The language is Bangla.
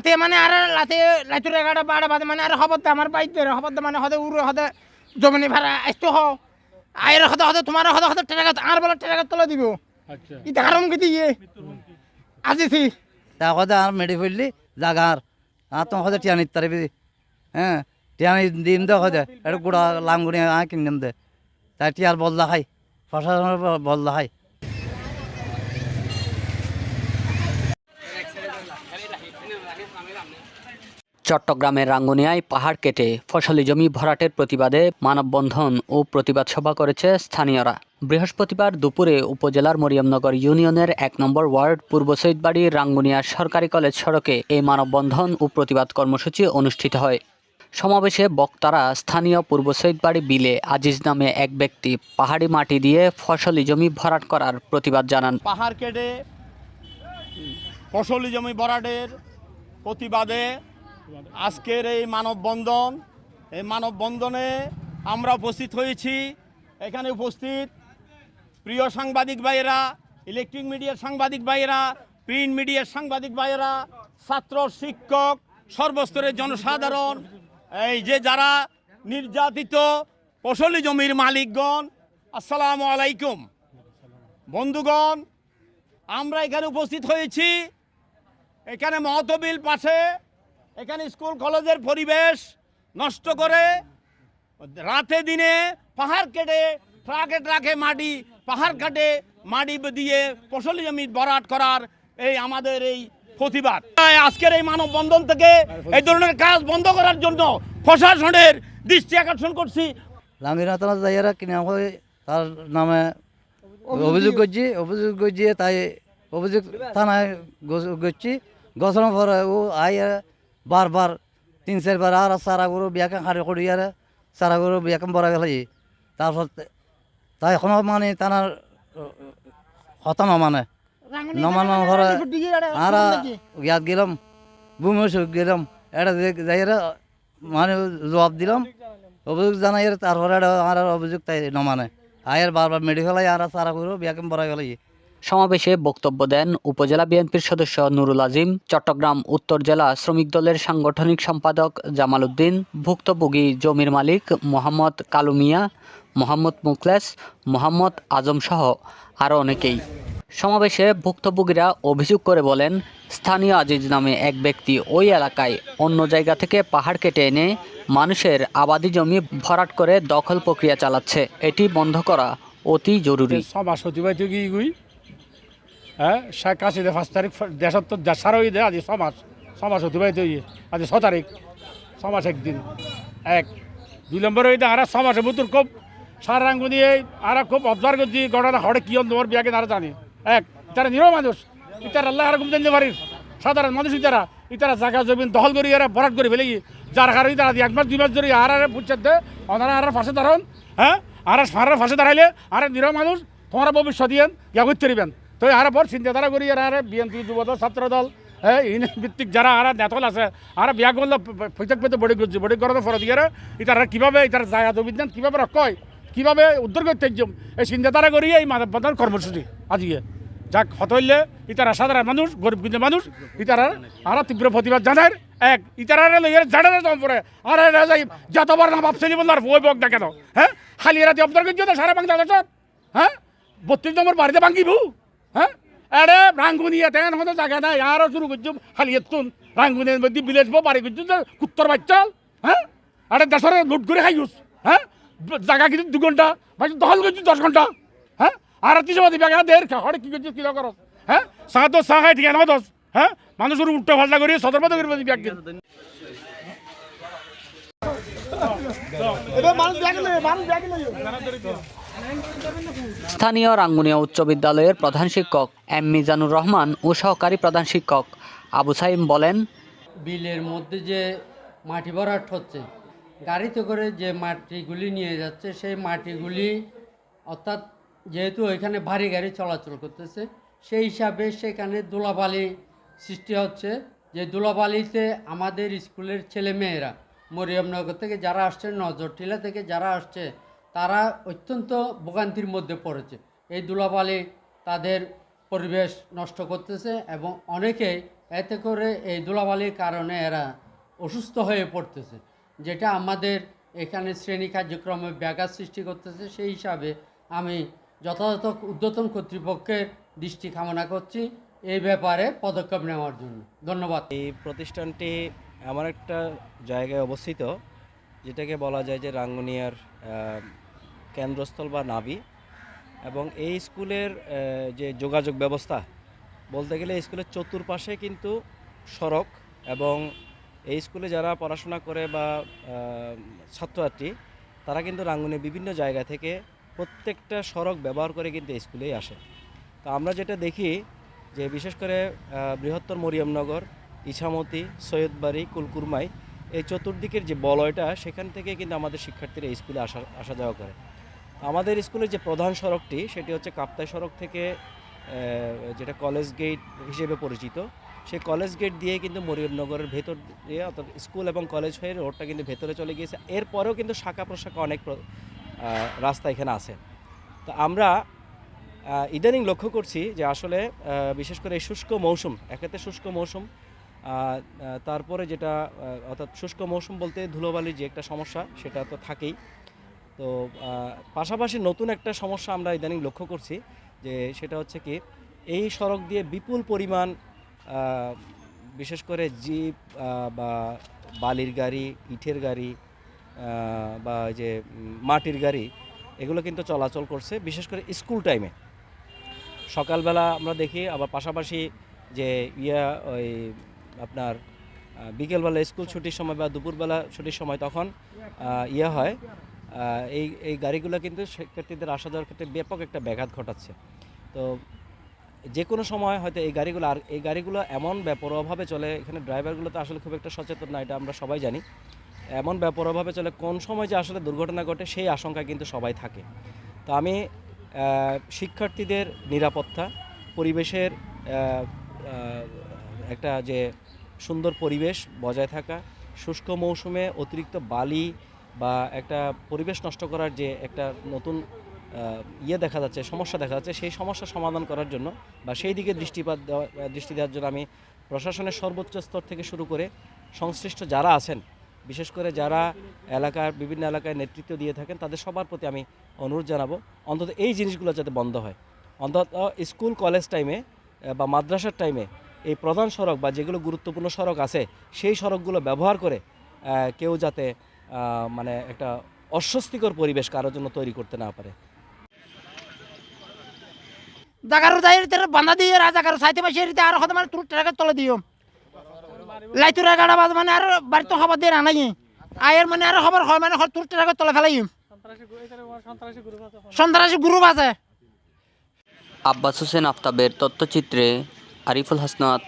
লাতে মানে আর লাতে লাইতুর এগারোটা বারোটা বাজে মানে আর হবত আমার বাইতে হবত মানে হদে উড়ে হদে জমিনে ভাড়া আসতে হ আয়ের হদে হদে তোমার হদে হদে টেরাগাত আর বলে টেরাগাত তোলা দিব। আচ্ছা। ই ধারম কি দিয়ে আজিছি। তা কথা আর মেডি ফেললি জাগার আর। তোমার কথা টিয়ানি তারিবি হ্যাঁ টিয়ানি দিন দে কথা এটা গুড়া লাঙ্গুনি আ কিনলাম দে। তাই টিয়ার বদলা খাই প্রশাসনের বদলা খাই। চট্টগ্রামের রাঙ্গুনিয়ায় পাহাড় কেটে ফসলি জমি ভরাটের প্রতিবাদে মানববন্ধন ও প্রতিবাদ সভা করেছে স্থানীয়রা। বৃহস্পতিবার দুপুরে উপজেলার মরিয়মনগর ইউনিয়নের এক নম্বর ওয়ার্ড পূর্ব সৈদবাড়ি রাঙ্গুনিয়া সরকারি কলেজ সড়কে এই মানববন্ধন ও প্রতিবাদ কর্মসূচি অনুষ্ঠিত হয়। সমাবেশে বক্তারা স্থানীয় পূর্ব সৈদবাড়ি বিলে আজিজ নামে এক ব্যক্তি পাহাড়ি মাটি দিয়ে ফসলি জমি ভরাট করার প্রতিবাদ জানান। পাহাড় কেটে ফসলি জমি ভরাটের প্রতিবাদে আজকের এই মানববন্ধন, এই মানববন্ধনে আমরা উপস্থিত হয়েছি। এখানে উপস্থিত প্রিয় সাংবাদিক ভাইয়েরা ইলেকট্রিক মিডিয়ার সাংবাদিক ভাইয়েরা প্রিন্ট মিডিয়ার সাংবাদিক ভাইয়েরা, ছাত্র, শিক্ষক, সর্বস্তরের জনসাধারণ, এই যে যারা নির্যাতিত, ফসলি জমির মালিকগণ, আসসালামু আলাইকুম। বন্ধুগণ, আমরা এখানে উপস্থিত হয়েছি। এখানে মহতবিল পাশে এখানে স্কুল কলেজের পরিবেশ নষ্ট করে রাতে দিনে পাহাড় কেটে ট্রাকে ট্রাকে মাটি পাহাড় কাটে মাটি দিয়ে ফসল জমি বরাট করার এই আমাদের এই প্রতিবাদ। তাই আজকের এই মানববন্ধন থেকে এই ধরনের কাজ বন্ধ করার জন্য প্রশাসনের দৃষ্টি আকর্ষণ করছি। কিনে হয় তার নামে অভিযোগ করছি অভিযোগ করছি তাই অভিযোগ থানায় করছি। গছনের পরে ও আইয়া বারবার তিন চারবার আর সারা গরু বিয়াকে হাড়ি করি আর সারা গরু বিয়াকে বড়া গেল তারপর তাই এখনও মানে তার কথা নমানে। নমানো ঘরে আর ইয়াত গেলাম বুমেশ গেলাম এটা যাইরা মানে জবাব দিলাম অভিযোগ জানাই তারপরে আর অভিযোগ তাই নমানে। আয়ের বারবার মেডিকেল আয় আর সারা করো বিয়াকে বড়া গেল সমাবেশে বক্তব্য দেন উপজেলা বিএনপির সদস্য নুরুল আজিম, চট্টগ্রাম উত্তর জেলা শ্রমিক দলের সাংগঠনিক সম্পাদক জামাল উদ্দিন, ভুক্তভোগী জমির মালিক মোহাম্মদ কালু মিয়া, মোহাম্মদ মুখলেস, মোহাম্মদ আজম সহ আরও অনেকেই। সমাবেশে ভুক্তভোগীরা অভিযোগ করে বলেন, স্থানীয় আজিজ নামে এক ব্যক্তি ওই এলাকায় অন্য জায়গা থেকে পাহাড় কেটে এনে মানুষের আবাদি জমি ভরাট করে দখল প্রক্রিয়া চালাচ্ছে। এটি বন্ধ করা অতি জরুরি। হ্যাঁ? হাসিনা পাঁচ তারিখ দেশত তো দেশার হয়ে দেয় আজি সমাজ সমাজ সচিবাই তো আজি ছ তারিখ সমাজ একদিন, এক। দুই নম্বর হইতে আর সমাজে বুতুর খুব সার রাঙ্গু দিয়ে, আর খুব অবজার্ভ করছি ঘটনা হরে কি তোমার বিয়াকে তারা জানে? এক তারা নিরহ মানুষ, ইতার আল্লাহ আর জানতে পারিস, সাধারণ মানুষ ইতারা ইতারা জায়গা জমিন দখল করি এরা বরাট করে ফেলে যার কারণে তারা এক মাস দুই মাস ধরে আর আর বুঝছে দে ওনারা আর ফাঁসে দাঁড়ান হ্যাঁ? আর ফাঁসে দাঁড়াইলে আর নিরহ মানুষ তোমরা ভবিষ্যৎ দিয়েন ইয়া করতে তো আর পর চিন্তাধারা করি আর আর বিএনপি যুবদল ছাত্র দল হ্যাঁ ভিত্তিক যারা আর নেতল আছে আর বিয়া করলে পৈতাক পেতে বডি করছে বডি করার ফরত গিয়ে ইতারা কীভাবে ইতার জায়গা জমিদান কীভাবে রক্ষয় কীভাবে উদ্ধার করতে যাম এই চিন্তাধারা করি এই মানববন্ধন কর্মসূচি আজকে যাক হত হইলে ইতারা সাধারণ মানুষ গরিব কিন্তু মানুষ ইতারা আর তীব্র প্রতিবাদ জানায় এক ইতারা লইয়ার জানারে জম পরে আর এরা যাই যতবার না ভাবছিলি বললার ওই বক দেখে দাও হ্যাঁ খালি এরা অবদার করছ সারা বাংলাদেশত হ্যাঁ বত্রিশ নম্বর বাড়িতে ভাঙ্গিবু হ্যাঁ? রাঙ্গুনিয়া তেন হতো জায়গা নাই। আরও শুরু করছ খালি এতুন রাঙ্গুনিয়ার মধ্যে বিলেসবো বাড়ি করছ কুত্তর বাচ্চাল হ্যাঁ? আরে দেশের লুট করে খাইছ হ্যাঁ? জায়গা কিন্তু দু ঘণ্টা ভাই দখল করছ দশ ঘণ্টা। হ্যাঁ? আর তিন সময় দিবে দের হরে কি করছ কিলো করো হ্যাঁ? দোষ সাহা খাই ঠিক আছে দোষ হ্যাঁ? মানুষের উল্টো পাল্টা করি সদর করে ব্যাগ স্থানীয় রাঙ্গুনিয়া উচ্চ বিদ্যালয়ের প্রধান শিক্ষক এম মিজানুর রহমান ও সহকারী প্রধান শিক্ষক আবু সাইম বলেন, বিলের মধ্যে যে মাটি ভরাট হচ্ছে, গাড়িতে করে যে মাটিগুলি নিয়ে যাচ্ছে, সেই মাটিগুলি অর্থাৎ যেহেতু ওইখানে ভারী গাড়ি চলাচল করতেছে, সেই হিসাবে সেখানে ধুলাবালি সৃষ্টি হচ্ছে। যে ধুলাবালিতে আমাদের স্কুলের ছেলে মেয়েরা মরিয়মনগর থেকে যারা আসছে নজর নজরটিলা থেকে যারা আসছে তারা অত্যন্ত ভোগান্তির মধ্যে পড়েছে। এই ধুলাবালি তাদের পরিবেশ নষ্ট করতেছে এবং অনেকেই এতে করে এই ধুলাবালির কারণে এরা অসুস্থ হয়ে পড়তেছে। যেটা আমাদের এখানে শ্রেণি কার্যক্রমে ব্যাঘাত সৃষ্টি করতেছে, সেই হিসাবে আমি যথাযথ ঊর্ধ্বতন কর্তৃপক্ষের দৃষ্টি কামনা করছি এই ব্যাপারে পদক্ষেপ নেওয়ার জন্য। ধন্যবাদ। এই প্রতিষ্ঠানটি এমন একটা জায়গায় অবস্থিত, যেটাকে বলা যায় যে রাঙ্গুনিয়ার কেন্দ্রস্থল বা নাভি। এবং এই স্কুলের যে যোগাযোগ ব্যবস্থা, বলতে গেলে এই স্কুলের চতুর্পাশে কিন্তু সড়ক এবং এই স্কুলে যারা পড়াশোনা করে বা ছাত্রছাত্রী, তারা কিন্তু রাঙ্গুনিয়ার বিভিন্ন জায়গা থেকে প্রত্যেকটা সড়ক ব্যবহার করে কিন্তু স্কুলেই আসে। তো আমরা যেটা দেখি যে বিশেষ করে বৃহত্তর মরিয়মনগর, ইছামতি, সৈয়দবাড়ি, কুলকুরমাই, এই চতুর্দিকের যে বলয়টা, সেখান থেকে কিন্তু আমাদের শিক্ষার্থীরা স্কুলে আসা আসা যাওয়া করে। আমাদের স্কুলের যে প্রধান সড়কটি, সেটি হচ্ছে কাপ্তাই সড়ক থেকে যেটা কলেজ গেট হিসেবে পরিচিত। সেই কলেজ গেট দিয়ে কিন্তু মরিয়মনগরের ভেতর দিয়ে অর্থাৎ স্কুল এবং কলেজ হয়ে রোডটা কিন্তু ভেতরে চলে গিয়েছে। এরপরেও কিন্তু শাখা প্রশাখা অনেক রাস্তা এখানে আছে। তো আমরা ইদানিং লক্ষ্য করছি যে আসলে বিশেষ করে এই শুষ্ক মৌসুম, একেতে শুষ্ক মৌসুম তারপরে যেটা অর্থাৎ শুষ্ক মৌসুম বলতে ধুলোবালির যে একটা সমস্যা, সেটা তো থাকেই। তো পাশাপাশি নতুন একটা সমস্যা আমরা ইদানিং লক্ষ্য করছি যে সেটা হচ্ছে কি, এই সড়ক দিয়ে বিপুল পরিমাণ বিশেষ করে জিপ বা বালির গাড়ি, ইটের গাড়ি বা যে মাটির গাড়ি, এগুলো কিন্তু চলাচল করছে, বিশেষ করে স্কুল টাইমে। সকালবেলা আমরা দেখি, আবার পাশাপাশি যে ইয়া, ওই আপনার বিকেলবেলা স্কুল ছুটির সময় বা দুপুরবেলা ছুটির সময় তখন ইয়ে হয়। এই এই গাড়িগুলো কিন্তু শিক্ষার্থীদের আসা যাওয়ার ক্ষেত্রে ব্যাপক একটা ব্যাঘাত ঘটাচ্ছে। তো যে কোনো সময় হয়তো এই গাড়িগুলো আর, এই গাড়িগুলো এমন বেপরোয়াভাবে চলে, এখানে ড্রাইভারগুলো তো আসলে খুব একটা সচেতন না, এটা আমরা সবাই জানি। এমন বেপরোয়াভাবে চলে, কোন সময় যে আসলে দুর্ঘটনা ঘটে সেই আশঙ্কা কিন্তু সবাই থাকে। তো আমি শিক্ষার্থীদের নিরাপত্তা, পরিবেশের একটা যে সুন্দর পরিবেশ বজায় থাকা, শুষ্ক মৌসুমে অতিরিক্ত বালি বা একটা পরিবেশ নষ্ট করার যে একটা নতুন ইয়ে দেখা যাচ্ছে, সমস্যা দেখা যাচ্ছে, সেই সমস্যা সমাধান করার জন্য বা সেই দিকে দৃষ্টিপাত দেওয়া, দৃষ্টি দেওয়ার জন্য আমি প্রশাসনের সর্বোচ্চ স্তর থেকে শুরু করে সংশ্লিষ্ট যারা আছেন, বিশেষ করে যারা এলাকার বিভিন্ন এলাকায় নেতৃত্ব দিয়ে থাকেন, তাদের সবার প্রতি আমি অনুরোধ জানাব, অন্তত এই জিনিসগুলো যাতে বন্ধ হয়। অন্তত স্কুল, কলেজ টাইমে বা মাদ্রাসার টাইমে এই প্রধান সড়ক বা যেগুলো গুরুত্বপূর্ণ সড়ক আছে, সেই সড়কগুলো ব্যবহার করে কেউ যাতে মানে একটা অস্বস্তিকর পরিবেশ কারোর জন্য তৈরি করতে না পারে। জাগারো যাই তেরে বান্ধা দিয়ে সাইতে আর হতে মানে তুল ট্রাকের তলে দিও। লাইতুরা গাড়া বাজ মানে আর বাড়িতে হবার দিয়ে আনাই আয়ের মানে আর হবার হয় মানে তুল ট্রাকের তলে ফেলাই সন্ত্রাসী গ্রুপ আছে আব্বাস হোসেন আফতাবের তথ্যচিত্রে আরিফুল হাসনাত।